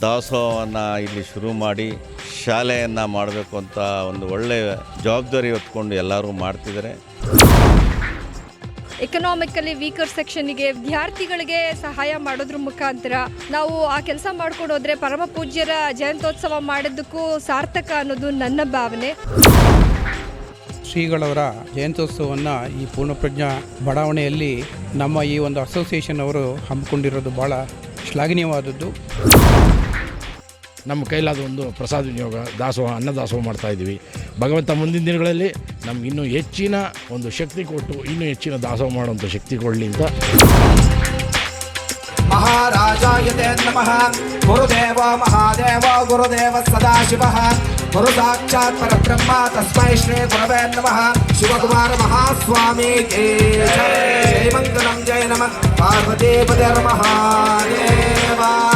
ದಾಸೋಹವನ್ನು ಇಲ್ಲಿ ಶುರು ಮಾಡಿ ಶಾಲೆಯನ್ನು ಮಾಡಬೇಕು ಅಂತ ಒಂದು ಒಳ್ಳೆಯ ಜವಾಬ್ದಾರಿ ಹೊತ್ಕೊಂಡು ಎಲ್ಲರೂ ಮಾಡ್ತಿದ್ದಾರೆ. ಎಕನಾಮಿಕಲಿ ವೀಕರ್ ಸೆಕ್ಷನ್ಗೆ ವಿದ್ಯಾರ್ಥಿಗಳಿಗೆ ಸಹಾಯ ಮಾಡೋದ್ರ ಮುಖಾಂತರ ನಾವು ಆ ಕೆಲಸ ಮಾಡ್ಕೊಂಡು ಹೋದರೆ ಪರಮ ಪೂಜ್ಯರ ಜಯಂತ್ಯೋತ್ಸವ ಮಾಡಿದ್ದಕ್ಕೂ ಸಾರ್ಥಕ ಅನ್ನೋದು ನನ್ನ ಭಾವನೆ. ಶ್ರೀಗಳವರ ಜಯಂತ್ಯೋತ್ಸವವನ್ನು ಈ ಪೂರ್ಣಪ್ರಜ್ಞಾ ಬಡಾವಣೆಯಲ್ಲಿ ನಮ್ಮ ಈ ಒಂದು ಅಸೋಸಿಯೇಷನ್ ಅವರು ಹಮ್ಮಿಕೊಂಡಿರೋದು ಭಾಳ ಶ್ಲಾಘನೀಯವಾದದ್ದು. ನಮ್ಮ ಕೈಲಾದ ಒಂದು ಪ್ರಸಾದ ವಿನಿಯೋಗ ದಾಸೋಹ ಅನ್ನದಾಸೋಹ ಮಾಡ್ತಾಯಿದ್ದೀವಿ ಭಗವಂತ ಮುಂದಿನ ದಿನಗಳಲ್ಲಿ ನಮ್ಗೆ ಇನ್ನೂ ಹೆಚ್ಚಿನ ಒಂದು ಶಕ್ತಿ ಕೊಟ್ಟು, ಇನ್ನೂ ಹೆಚ್ಚಿನ ದಾಸೋಹ ಮಾಡುವಂಥ ಶಕ್ತಿ ಕೊಡಲಿ ಅಂತ. ಮಹಾರಾಜಾಯತೆ ನಮಃ. ಗುರುದೇವ ಮಹಾದೇವ, ಗುರುದೇವ ಸದಾಶಿವಃ. ಗುರು ಸಾಕ್ಷಾತ್ ಪರಬ್ರಹ್ಮ, ತಸ್ಮೈ ಶ್ರೀ ಗುರವೇ ನಮಃ. ಶಿವಕುಮಾರ ಮಹಾಸ್ವಾಮಿ ಜೈ. ಮಂಗಲಂ ಜಯ ನಮಃ. ಪಾರ್ವತೀಪತಿ ಮಹಾದೇವಾ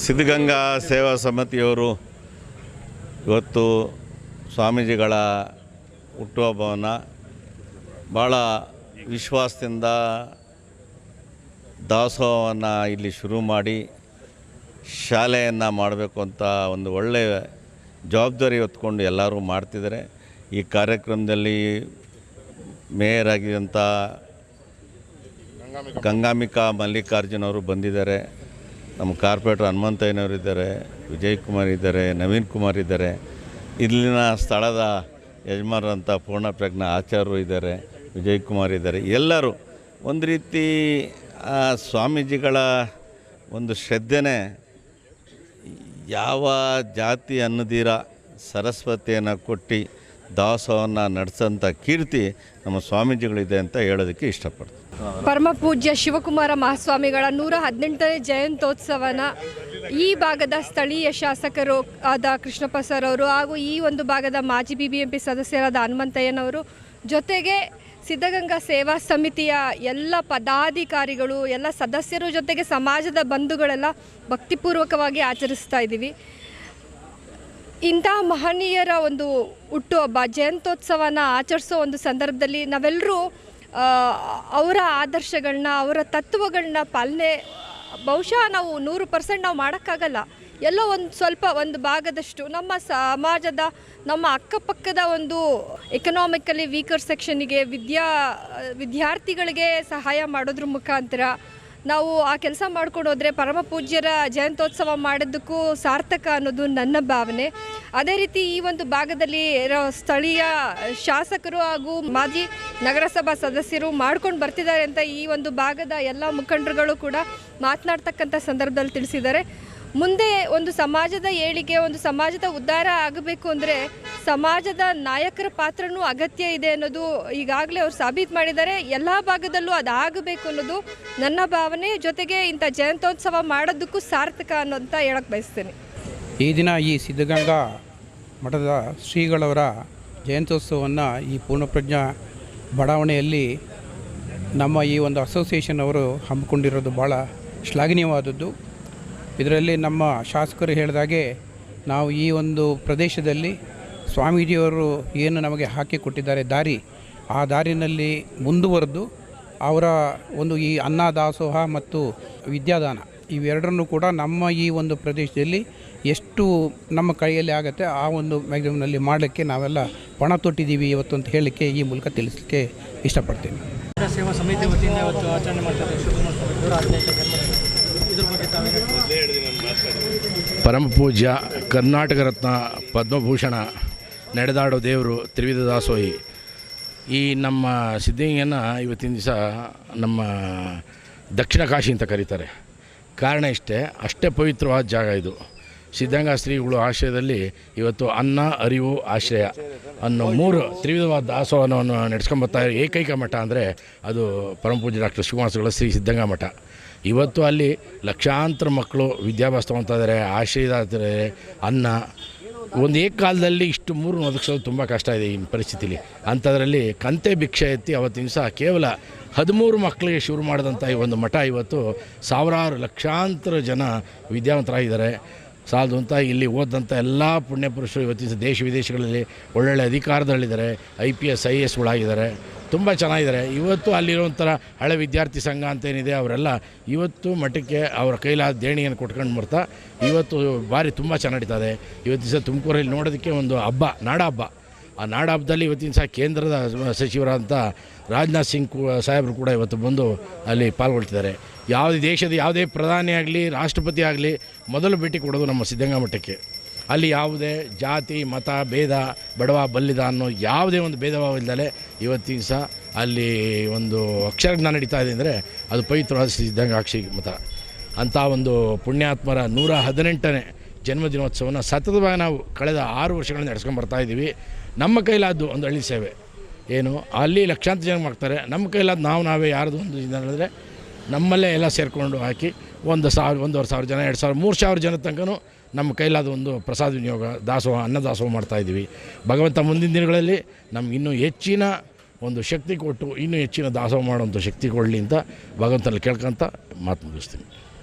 ಸಿದ್ಧಗಂಗಾ ಸೇವಾ ಸಮಿತಿಯವರು ಇವತ್ತು ಸ್ವಾಮೀಜಿಗಳ ಹುಟ್ಟುಹಬ್ಬವನ್ನು ಭಾಳ ವಿಶ್ವಾಸದಿಂದ ದಾಸೋಹವನ್ನು ಇಲ್ಲಿ ಶುರು ಮಾಡಿ ಶಾಲೆಯನ್ನು ಮಾಡಬೇಕು ಅಂತ ಒಂದು ಒಳ್ಳೆಯ ಜವಾಬ್ದಾರಿ ಹೊತ್ಕೊಂಡು ಎಲ್ಲರೂ ಮಾಡ್ತಿದ್ದಾರೆ. ಈ ಕಾರ್ಯಕ್ರಮದಲ್ಲಿ ಮೇಯರ್ ಆಗಿದ್ದಂಥ ಗಂಗಾಂಬಿಕಾ ಮಲ್ಲಿಕಾರ್ಜುನ್ ಅವರು ಬಂದಿದ್ದಾರೆ. ನಮ್ಮ ಕಾರ್ಪೊರೇಟರ್ ಹನುಮಂತಯ್ಯನವರು ಇದ್ದಾರೆ, ವಿಜಯ್ ಕುಮಾರ್ ಇದ್ದಾರೆ, ನವೀನ್ ಕುಮಾರ್ ಇದ್ದಾರೆ. ಇಲ್ಲಿನ ಸ್ಥಳದ ಯಜಮಾನರಂಥ ಪೂರ್ಣಪ್ರಜ್ಞ ಆಚಾರ್ಯರು ಇದ್ದಾರೆ, ವಿಜಯ್ ಕುಮಾರ್ ಇದ್ದಾರೆ. ಎಲ್ಲರೂ ಒಂದು ರೀತಿ ಆ ಸ್ವಾಮೀಜಿಗಳ ಒಂದು ಶ್ರದ್ಧೆನೇ ಯಾವ ಜಾತಿ ಅನ್ನದಿರ ಸರಸ್ವತಿಯನ್ನು ಕೊಟ್ಟು ದಾಸವನ್ನು ನಡೆಸೋಂಥ ಕೀರ್ತಿ ನಮ್ಮ ಸ್ವಾಮೀಜಿಗಳಿದೆ ಅಂತ ಹೇಳೋದಕ್ಕೆ ಇಷ್ಟಪಡ್ತೀನಿ. ಪರಮ ಪೂಜ್ಯ ಶಿವಕುಮಾರ ಮಹಾಸ್ವಾಮಿಗಳ ನೂರ ಹದಿನೆಂಟನೇ ಜಯಂತ್ಯೋತ್ಸವನ ಈ ಭಾಗದ ಸ್ಥಳೀಯ ಶಾಸಕರು ಆದ ಕೃಷ್ಣಪ್ಪ ಸರ್ ಅವರು ಹಾಗೂ ಈ ಒಂದು ಭಾಗದ ಮಾಜಿ ಬಿ ಬಿ ಎಂ ಪಿ ಸದಸ್ಯರಾದ ಹನುಮಂತಯ್ಯನವರು ಜೊತೆಗೆ ಸಿದ್ಧಗಂಗಾ ಸೇವಾ ಸಮಿತಿಯ ಎಲ್ಲ ಪದಾಧಿಕಾರಿಗಳು, ಎಲ್ಲ ಸದಸ್ಯರು ಜೊತೆಗೆ ಸಮಾಜದ ಬಂಧುಗಳೆಲ್ಲ ಭಕ್ತಿಪೂರ್ವಕವಾಗಿ ಆಚರಿಸ್ತಾ ಇದ್ದೀವಿ. ಇಂತಹ ಮಹನೀಯರ ಒಂದು ಹುಟ್ಟುಹಬ್ಬ, ಜಯಂತ್ಯೋತ್ಸವನ ಆಚರಿಸೋ ಒಂದು ಸಂದರ್ಭದಲ್ಲಿ ನಾವೆಲ್ಲರೂ ಅವರ ಆದರ್ಶಗಳನ್ನ, ಅವರ ತತ್ವಗಳನ್ನ ಪಾಲನೆ, ಬಹುಶಃ ನಾವು ನೂರು ಪರ್ಸೆಂಟ್ ನಾವು ಮಾಡೋಕ್ಕಾಗಲ್ಲ. ಎಲ್ಲೋ ಒಂದು ಸ್ವಲ್ಪ ಒಂದು ಭಾಗದಷ್ಟು ನಮ್ಮ ಸಮಾಜದ, ನಮ್ಮ ಅಕ್ಕಪಕ್ಕದ ಒಂದು ಎಕನಾಮಿಕಲಿ ವೀಕರ್ ಸೆಕ್ಷನ್ಗೆ ವಿದ್ಯಾ, ವಿದ್ಯಾರ್ಥಿಗಳಿಗೆ ಸಹಾಯ ಮಾಡೋದ್ರ ಮುಖಾಂತರ ನಾವು ಆ ಕೆಲಸ ಮಾಡ್ಕೊಂಡು ಹೋದರೆ ಪರಮ ಪೂಜ್ಯರ ಜಯಂತ್ಯೋತ್ಸವ ಮಾಡೋದಕ್ಕೂ ಸಾರ್ಥಕ ಅನ್ನೋದು ನನ್ನ ಭಾವನೆ. ಅದೇ ರೀತಿ ಈ ಒಂದು ಭಾಗದಲ್ಲಿ ಇರೋ ಸ್ಥಳೀಯ ಶಾಸಕರು ಹಾಗೂ ಮಾಜಿ ನಗರಸಭಾ ಸದಸ್ಯರು ಮಾಡ್ಕೊಂಡು ಬರ್ತಿದ್ದಾರೆ ಅಂತ ಈ ಒಂದು ಭಾಗದ ಎಲ್ಲ ಮುಖಂಡರುಗಳು ಕೂಡ ಮಾತನಾಡ್ತಕ್ಕಂಥ ಸಂದರ್ಭದಲ್ಲಿ ತಿಳಿಸಿದ್ದಾರೆ. ಮುಂದೆ ಒಂದು ಸಮಾಜದ ಏಳಿಗೆ, ಒಂದು ಸಮಾಜದ ಉದ್ಧಾರ ಆಗಬೇಕು ಅಂದರೆ ಸಮಾಜದ ನಾಯಕರ ಪಾತ್ರನೂ ಅಗತ್ಯ ಇದೆ ಅನ್ನೋದು ಈಗಾಗಲೇ ಅವರು ಸಾಬೀತು ಮಾಡಿದ್ದಾರೆ. ಎಲ್ಲ ಭಾಗದಲ್ಲೂ ಅದಾಗಬೇಕು ಅನ್ನೋದು ನನ್ನ ಭಾವನೆ. ಜೊತೆಗೆ ಇಂಥ ಜಯಂತ್ಯೋತ್ಸವ ಮಾಡೋದಕ್ಕೂ ಸಾರ್ಥಕ ಅನ್ನೋಂತ ಹೇಳಕ್ಕೆ ಬಯಸ್ತೇನೆ. ಈ ದಿನ ಈ ಸಿದ್ಧಗಂಗಾ ಮಠದ ಶ್ರೀಗಳವರ ಜಯಂತ್ಯೋತ್ಸವವನ್ನು ಈ ಪೂರ್ಣಪ್ರಜ್ಞಾ ಬಡಾವಣೆಯಲ್ಲಿ ನಮ್ಮ ಈ ಒಂದು ಅಸೋಸಿಯೇಷನ್ ಅವರು ಹಮ್ಮಿಕೊಂಡಿರೋದು ಭಾಳ ಶ್ಲಾಘನೀಯವಾದದ್ದು. ಇದರಲ್ಲಿ ನಮ್ಮ ಶಾಸಕರು ಹೇಳಿದಾಗೆ ನಾವು ಈ ಒಂದು ಪ್ರದೇಶದಲ್ಲಿ ಸ್ವಾಮೀಜಿಯವರು ಏನು ನಮಗೆ ಹಾಕಿಕೊಟ್ಟಿದ್ದಾರೆ ದಾರಿ, ಆ ದಾರಿನಲ್ಲಿ ಮುಂದುವರೆದು ಅವರ ಒಂದು ಈ ಅನ್ನದಾಸೋಹ ಮತ್ತು ವಿದ್ಯಾದಾನ ಇವೆರಡರನ್ನು ಕೂಡ ನಮ್ಮ ಈ ಒಂದು ಪ್ರದೇಶದಲ್ಲಿ ಎಷ್ಟು ನಮ್ಮ ಕೈಯಲ್ಲಿ ಆಗುತ್ತೆ ಆ ಒಂದು ಮ್ಯಾಗ್ಝಮ್ನಲ್ಲಿ ಮಾಡಲಿಕ್ಕೆ ನಾವೆಲ್ಲ ಪಣ ತೊಟ್ಟಿದ್ದೀವಿ ಇವತ್ತು ಅಂತ ಹೇಳಲಿಕ್ಕೆ ಈ ಮೂಲಕ ತಿಳಿಸಲಿಕ್ಕೆ ಇಷ್ಟಪಡ್ತೀನಿ. ಸೇವಾ ಸಮಿತಿ ವತಿಯಿಂದ ಇವತ್ತು ಆಚರಣೆ ಮಾಡ್ತಾರೆ ಪರಮ ಪೂಜ್ಯ ಕರ್ನಾಟಕ ರತ್ನ ಪದ್ಮಭೂಷಣ, ನಡೆದಾಡೋ ದೇವರು ತ್ರಿವಿಧ ದಾಸೋಹಿ. ಈ ನಮ್ಮ ಸಿದ್ಧಗಂಗೆಯನ್ನು ಇವತ್ತಿನ ದಿವಸ ನಮ್ಮ ದಕ್ಷಿಣ ಕಾಶಿ ಅಂತ ಕರೀತಾರೆ. ಕಾರಣ ಇಷ್ಟೇ, ಅಷ್ಟೇ ಪವಿತ್ರವಾದ ಜಾಗ ಇದು. ಸಿದ್ಧಗಂಗಾ ಶ್ರೀಗಳು ಆಶ್ರಯದಲ್ಲಿ ಇವತ್ತು ಅನ್ನ, ಅರಿವು, ಆಶ್ರಯ ಅನ್ನೋ ಮೂರು ತ್ರಿವಿಧವಾದ ದಾಸೋಹನವನ್ನು ನಡೆಸ್ಕೊಂಬರ್ತಾ ಏಕೈಕ ಮಠ ಅಂದರೆ ಅದು ಪರಮಪೂಜ್ಯ ಡಾಕ್ಟರ್ ಶಿವಮಾಸಗಳ ಶ್ರೀ ಸಿದ್ಧಗಂಗಾ ಮಠ. ಇವತ್ತು ಅಲ್ಲಿ ಲಕ್ಷಾಂತರ ಮಕ್ಕಳು ವಿದ್ಯಾಭ್ಯಾಸ ಇದ್ದಾರೆ ಆಶ್ರಯದಾತಾರೆ ಅನ್ನ. ಒಂದೇ ಕಾಲದಲ್ಲಿ ಇಷ್ಟು ಮೂರು ಒದಗಿಸೋದು ತುಂಬ ಕಷ್ಟ ಇದೆ ಈ ಪರಿಸ್ಥಿತಿಲಿ. ಅಂಥದ್ರಲ್ಲಿ ಕಂತೆ ಭಿಕ್ಷೆ ಎತ್ತಿ ಅವತ್ತಿನ ದಿವಸ ಕೇವಲ ಹದಿಮೂರು ಮಕ್ಕಳಿಗೆ ಶುರು ಮಾಡಿದಂಥ ಈ ಒಂದು ಮಠ ಇವತ್ತು ಸಾವಿರಾರು ಲಕ್ಷಾಂತರ ಜನ ವಿದ್ಯಾವಂತರಾಗಿದ್ದಾರೆ. ಸಾಲದು ಅಂತ ಇಲ್ಲಿ ಓದಂಥ ಎಲ್ಲ ಪುಣ್ಯಪುರುಷರು ಇವತ್ತಿನ ದೇಶ ವಿದೇಶಗಳಲ್ಲಿ ಒಳ್ಳೊಳ್ಳೆ ಅಧಿಕಾರದಲ್ಲಿದ್ದಾರೆ. ಐ ಪಿ ಎಸ್, ಐ ಎಸ್ಗಳಾಗಿದ್ದಾರೆ ತುಂಬ ಚೆನ್ನಾಗಿದ್ದಾರೆ. ಇವತ್ತು ಅಲ್ಲಿರುವಂಥರ ಹಳೆ ವಿದ್ಯಾರ್ಥಿ ಸಂಘ ಅಂತೇನಿದೆ, ಅವರೆಲ್ಲ ಇವತ್ತು ಮಠಕ್ಕೆ ಅವರ ಕೈಲಾದ ದೇಣಿಯನ್ನು ಕೊಟ್ಕೊಂಡು ಬರ್ತಾ, ಇವತ್ತು ಭಾರಿ ತುಂಬ ಚೆನ್ನಾಗಿ ಇದೆ. ಇವತ್ತು ದಿವಸ ತುಮಕೂರಲ್ಲಿ ನೋಡೋದಕ್ಕೆ ಒಂದು ಹಬ್ಬ ನಾಡ ಹಬ್ಬ ಆ ನಾಡ ಹಬ್ಬದಲ್ಲಿ ಇವತ್ತಿನ ಸಹ ಕೇಂದ್ರದ ಸಚಿವರಾದಂಥ ರಾಜನಾಥ್ ಸಿಂಗ್ ಸಾಹೇಬರು ಕೂಡ ಇವತ್ತು ಬಂದು ಅಲ್ಲಿ ಪಾಲ್ಗೊಳ್ತಿದ್ದಾರೆ. ಯಾವುದೇ ದೇಶದ ಯಾವುದೇ ಪ್ರಧಾನಿ ಆಗಲಿ, ರಾಷ್ಟ್ರಪತಿ ಆಗಲಿ, ಮೊದಲು ಭೇಟಿ ಕೊಡೋದು ನಮ್ಮ ಸಿದ್ಧಗಂಗಾ ಮಠಕ್ಕೆ. ಅಲ್ಲಿ ಯಾವುದೇ ಜಾತಿ, ಮತ, ಭೇದ, ಬಡವ, ಬಲ್ಲಿದ ಅನ್ನೋ ಯಾವುದೇ ಒಂದು ಭೇದ ಭಾವ ಇಲ್ಲದೆ ಇವತ್ತಿನ ಸಹ ಅಲ್ಲಿ ಒಂದು ಅಕ್ಷರಜ್ಞಾನ ನಡೀತಾ ಇದೆ ಅಂದರೆ ಅದು ಪವಿತ್ರವಾದ ಸಿದ್ಧಗಂಗಾಕ್ಷಿ ಮತ ಅಂಥ ಒಂದು ಪುಣ್ಯಾತ್ಮರ ನೂರ ಹದಿನೆಂಟನೇ ಜನ್ಮದಿನೋತ್ಸವನ ಸತತವಾಗಿ ನಾವು ಕಳೆದ ಆರು ವರ್ಷಗಳಿಂದ ನಡೆಸ್ಕೊಂಡು ಬರ್ತಾ ಇದ್ದೀವಿ. ನಮ್ಮ ಕೈಲಾದ್ದು ಒಂದು ಹಳ್ಳಿ ಸೇವೆ. ಏನು? ಅಲ್ಲಿ ಲಕ್ಷಾಂತರ ಜನ ಮಾಡ್ತಾರೆ. ನಮ್ಮ ಕೈಲಾದ ನಾವು, ನಾವೇ ಯಾರ್ದು ಒಂದು ಹೇಳಿದ್ರೆ ನಮ್ಮಲ್ಲೇ ಎಲ್ಲ ಸೇರಿಕೊಂಡು ಹಾಕಿ ಒಂದು ಸಾವಿರ, ಒಂದೂವರೆ ಸಾವಿರ ಜನ, ಎರಡು ಸಾವಿರ, ಮೂರು ಸಾವಿರ ಜನ ತನಕನೂ ನಮ್ಮ ಕೈಲಾದ ಒಂದು ಪ್ರಸಾದ ವಿನಿಯೋಗ, ದಾಸೋಹ ಅನ್ನ ದಾಸೋಹ ಮಾಡ್ತಾಯಿದ್ದೀವಿ ಭಗವಂತ ಮುಂದಿನ ದಿನಗಳಲ್ಲಿ ನಮ್ಗೆ ಇನ್ನೂ ಹೆಚ್ಚಿನ ಒಂದು ಶಕ್ತಿ ಕೊಟ್ಟು, ಇನ್ನೂ ಹೆಚ್ಚಿನ ದಾಸೋಹ ಮಾಡುವಂಥ ಶಕ್ತಿ ಕೊಡಲಿ ಅಂತ ಭಗವಂತನಲ್ಲಿ ಕೇಳ್ಕೊಂತ ಮಾತು ಮುಗಿಸ್ತೀನಿ.